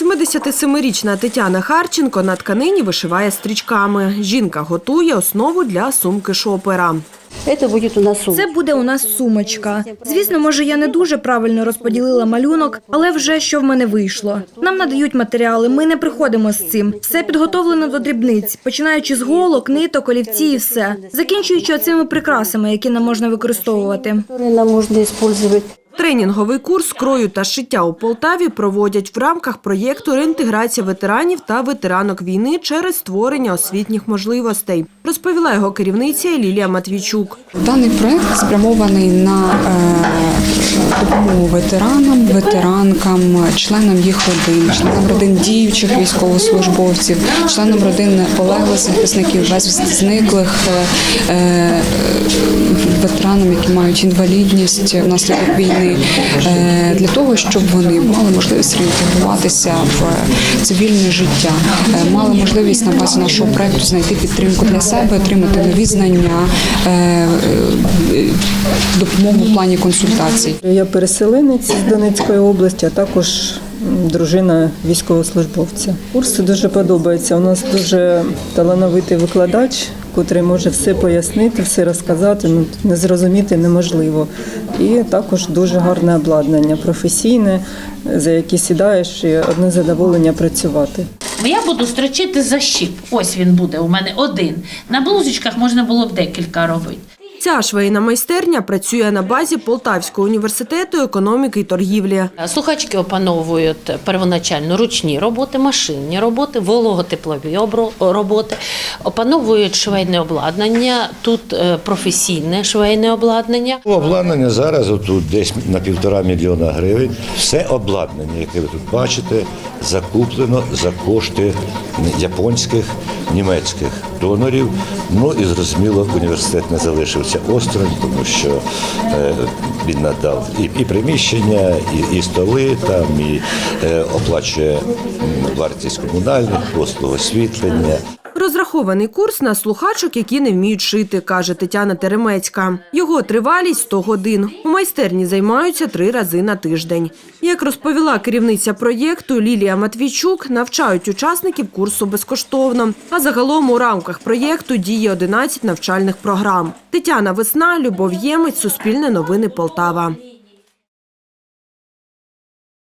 77-річна Тетяна Харченко на тканині вишиває стрічками. Жінка готує основу для сумки шопера. Это будет у. Це буде у нас сумочка. Звісно, може, я не дуже правильно розподілила малюнок, але вже що в мене вийшло. Нам надають матеріали, ми не приходимо з цим. Все підготовлено до дрібниць, починаючи з голок, ниток, олівці і все, закінчуючи оцими прикрасами, які нам можна використовувати. Тренінговий курс крою та шиття у Полтаві проводять в рамках проєкту реінтеграція ветеранів та ветеранок війни через створення освітніх можливостей, розповіла його керівниця Лілія Матвійчук. Даний проект спрямований на е, ветеранам, ветеранкам, членам їх родин, членам родин діючих військовослужбовців, членам родин полеглих захисників, безвісти зниклих, е, е, ветеранам, які мають інвалідність внаслідок війни, е, для того, щоб вони мали можливість реінтегруватися в цивільне життя, мали можливість на базі нашого проекту знайти підтримку для себе, отримати нові знання, допомогу в плані консультацій. Я переселенець з Донецької області, а також дружина військовослужбовця. Курс дуже подобається. У нас дуже талановитий викладач, котрий може все пояснити, все розказати. Ну не зрозуміти неможливо. І також дуже гарне обладнання, професійне, за яке сідаєш і одне задоволення працювати. Я буду строчити защіп. Ось він буде у мене один. На блузочках можна було б декілька робити. Ця швейна майстерня працює на базі Полтавського університету економіки і торгівлі. Слухачки опановують первоначально ручні роботи, машинні роботи, вологотеплові роботи, опановують швейне обладнання, тут е, професійне швейне обладнання. Обладнання зараз отут десь на півтора мільйона гривень. Все обладнання, яке ви тут бачите, закуплено за кошти японських, німецьких донорів. Ну і зрозуміло, університет не залишився осторонь, тому що е, він надав і, і приміщення, і, і столи там, і е, оплачує вартість комунальних послуг, освітлення. Розрахований курс на слухачок, які не вміють шити, каже Тетяна Теремецька. Його тривалість 100 годин. У майстерні займаються три рази на тиждень. Як розповіла керівниця проєкту Лілія Матвійчук, навчають учасників курсу безкоштовно. А загалом у рамках проєкту діє 11 навчальних програм. Тетяна Весна, Любов Ємець, Суспільне новини Полтава.